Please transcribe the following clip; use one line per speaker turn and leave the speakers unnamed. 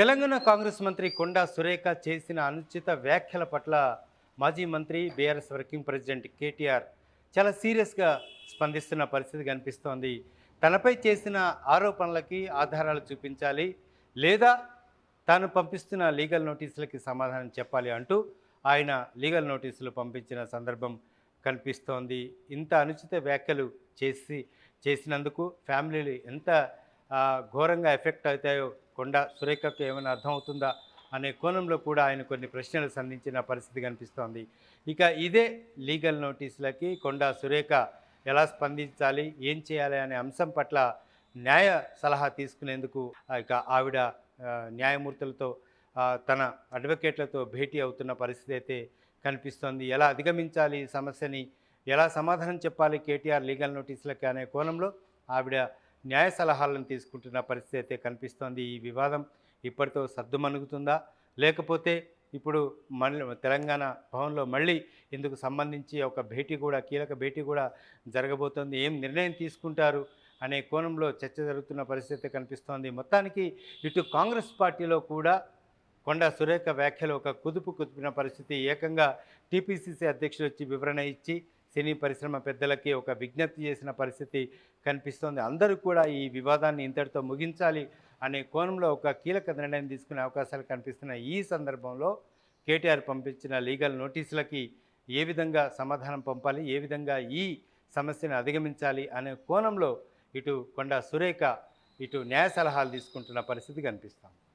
తెలంగాణ కాంగ్రెస్ మంత్రి కొండా సురేఖ చేసిన అనుచిత వ్యాఖ్యల పట్ల మాజీ మంత్రి బీఆర్ఎస్ వర్కింగ్ ప్రెసిడెంట్ కేటీఆర్ చాలా సీరియస్గా స్పందిస్తున్న పరిస్థితి కనిపిస్తోంది. తనపై చేసిన ఆరోపణలకి ఆధారాలు చూపించాలి లేదా తాను పంపిస్తున్న లీగల్ నోటీసులకి సమాధానం చెప్పాలి అంటూ ఆయన లీగల్ నోటీసులు పంపించిన సందర్భం కనిపిస్తోంది. ఇంత అనుచిత వ్యాఖ్యలు చేసి చేసినందుకు ఫ్యామిలీలు ఎంత ఘోరంగా ఎఫెక్ట్ అవుతాయో కొండ సురేఖకు ఏమైనా అర్థమవుతుందా అనే కోణంలో కూడా ఆయన కొన్ని ప్రశ్నలు సంధించిన పరిస్థితి కనిపిస్తోంది. ఇక ఇదే లీగల్ నోటీసులకి కొండ సురేఖ ఎలా స్పందించాలి ఏం చేయాలి అనే అంశం పట్ల న్యాయ సలహా తీసుకునేందుకు ఇక ఆవిడ న్యాయమూర్తులతో తన అడ్వకేట్లతో భేటీ అవుతున్న పరిస్థితి అయితే కనిపిస్తోంది. ఎలా అధిగమించాలి ఈ సమస్యని ఎలా సమాధానం చెప్పాలి కేటీఆర్ లీగల్ నోటీసులకి అనే కోణంలో ఆవిడ న్యాయ సలహాలను తీసుకుంటున్న పరిస్థితి అయితే కనిపిస్తోంది. ఈ వివాదం ఇప్పటితో సర్దుమణుగుతుందా? లేకపోతే ఇప్పుడు మళ్ళీ తెలంగాణ భవన్లో మళ్ళీ ఇందుకు సంబంధించి ఒక భేటీ కూడా కీలక భేటీ కూడా జరగబోతోంది. ఏం నిర్ణయం తీసుకుంటారు అనే కోణంలో చర్చ జరుగుతున్న పరిస్థితి కనిపిస్తోంది. మొత్తానికి ఇటు కాంగ్రెస్ పార్టీలో కూడా కొండా సురేఖ వ్యాఖ్యలు ఒక కుదుపు కుదిపిన పరిస్థితి. ఏకంగా టీపీసీసీ అధ్యక్షుడు వచ్చి వివరణ ఇచ్చి సినీ పరిశ్రమ పెద్దలకి ఒక విజ్ఞప్తి చేసిన పరిస్థితి కనిపిస్తోంది. అందరూ కూడా ఈ వివాదాన్ని ఇంతటితో ముగించాలి అనే కోణంలో ఒక కీలక నిర్ణయం తీసుకునే అవకాశాలు కనిపిస్తున్న ఈ సందర్భంలో కేటీఆర్ పంపించిన లీగల్ నోటీసులకి ఏ విధంగా సమాధానం పంపాలి ఏ విధంగా ఈ సమస్యను అధిగమించాలి అనే కోణంలో ఇటు కొండ సురేఖ ఇటు న్యాయ సలహాలు తీసుకుంటున్న పరిస్థితి కనిపిస్తాం